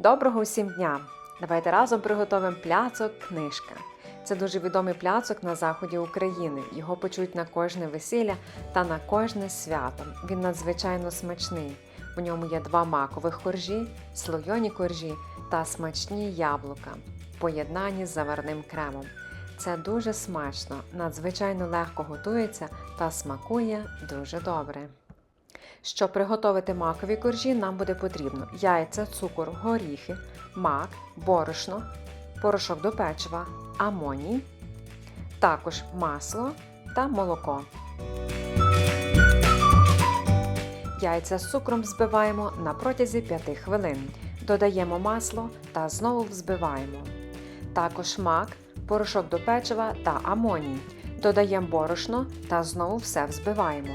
Доброго усім дня! Давайте разом приготуємо пляцок книжка. Це дуже відомий пляцок на заході України. Його печуть на кожне весілля та на кожне свято. Він надзвичайно смачний. У ньому є два макових коржі, слойоні коржі та смачні яблука, поєднані з заварним кремом. Це дуже смачно, надзвичайно легко готується та смакує дуже добре. Щоб приготувати макові коржі, нам буде потрібно яйця, цукор, горіхи, мак, борошно, порошок до печива, амоній, також масло та молоко. Яйця з цукром взбиваємо на протязі 5 хвилин. Додаємо масло та знову взбиваємо. Також мак, порошок до печива та амоній. Додаємо борошно та знову все взбиваємо.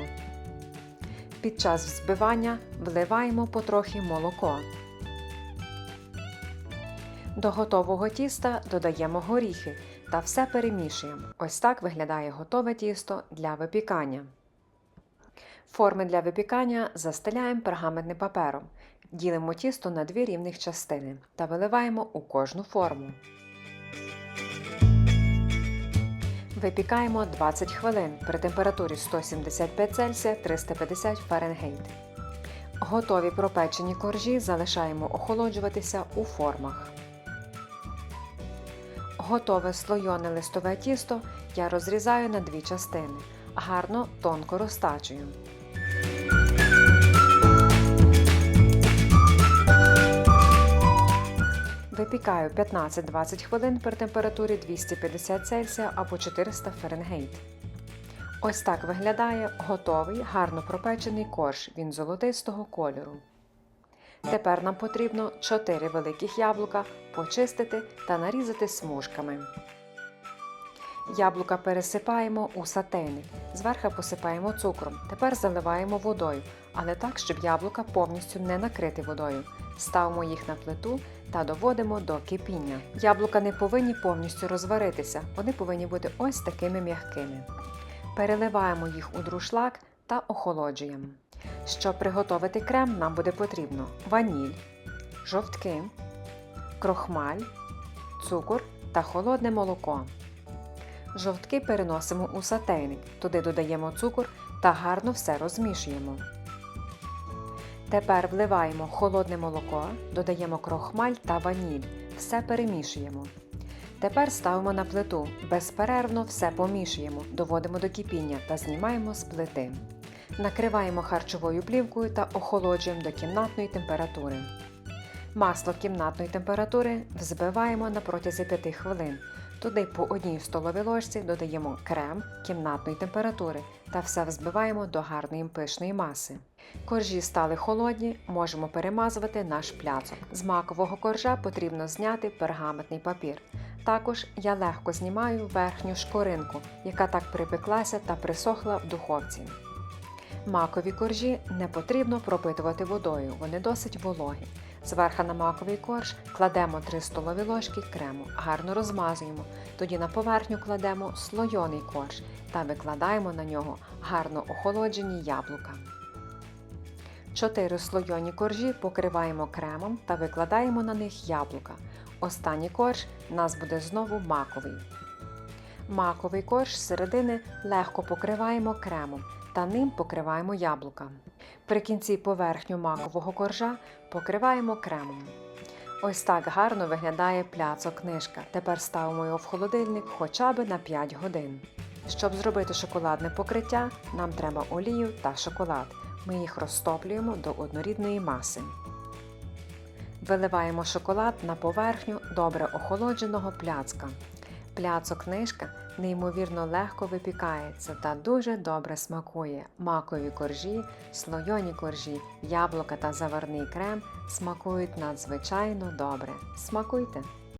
Під час взбивання вливаємо потрохи молоко. До готового тіста додаємо горіхи та все перемішуємо. Ось так виглядає готове тісто для випікання. Форми для випікання застеляємо пергаментним папером. Ділимо тісто на дві рівних частини та виливаємо у кожну форму. Випікаємо 20 хвилин при температурі 175 Цельсія 350 Фаренгейт. Готові пропечені коржі залишаємо охолоджуватися у формах. Готове слойоне листове тісто я розрізаю на дві частини. Гарно тонко розтачую. Випікаю 15-20 хвилин при температурі 250 Цельсія або 400 Фаренгейт. Ось так виглядає готовий, гарно пропечений корж. Він золотистого кольору. Тепер нам потрібно 4 великих яблука почистити та нарізати смужками. Яблука пересипаємо у сатейник. Зверху посипаємо цукром. Тепер заливаємо водою, але так, щоб яблука повністю не накрити водою. Ставимо їх на плиту та доводимо до кипіння. Яблука не повинні повністю розваритися, вони повинні бути ось такими м'якими. Переливаємо їх у друшлак та охолоджуємо. Щоб приготувати крем, нам буде потрібно ваніль, жовтки, крохмаль, цукор та холодне молоко. Жовтки переносимо у сатейник, туди додаємо цукор та гарно все розмішуємо. Тепер вливаємо холодне молоко, додаємо крохмаль та ваніль. Все перемішуємо. Тепер ставимо на плиту. Безперервно все помішуємо, доводимо до кипіння та знімаємо з плити. Накриваємо харчовою плівкою та охолоджуємо до кімнатної температури. Масло кімнатної температури взбиваємо на протязі 5 хвилин. Туди по одній столовій ложці додаємо крем кімнатної температури та все взбиваємо до гарної пишної маси. Коржі стали холодні, можемо перемазувати наш пляцок. З макового коржа потрібно зняти пергаментний папір. Також я легко знімаю верхню шкоринку, яка так припеклася та присохла в духовці. Макові коржі не потрібно пропитувати водою, вони досить вологі. Зверху на маковий корж кладемо 3 столові ложки крему, гарно розмазуємо. Тоді на поверхню кладемо слойоний корж та викладаємо на нього гарно охолоджені яблука. Чотири слойоні коржі покриваємо кремом та викладаємо на них яблука. Останній корж у нас буде знову маковий. Маковий корж з середини легко покриваємо кремом та ним покриваємо яблука. При кінці поверхню макового коржа покриваємо кремом. Ось так гарно виглядає пляцок книжка. Тепер ставимо його в холодильник хоча б на 5 годин. Щоб зробити шоколадне покриття, нам треба олію та шоколад. Ми їх розтоплюємо до однорідної маси. Виливаємо шоколад на поверхню добре охолодженого пляцка. Пляцок книжка неймовірно легко випікається та дуже добре смакує. Макові коржі, слойоні коржі, яблука та заварний крем смакують надзвичайно добре. Смакуйте!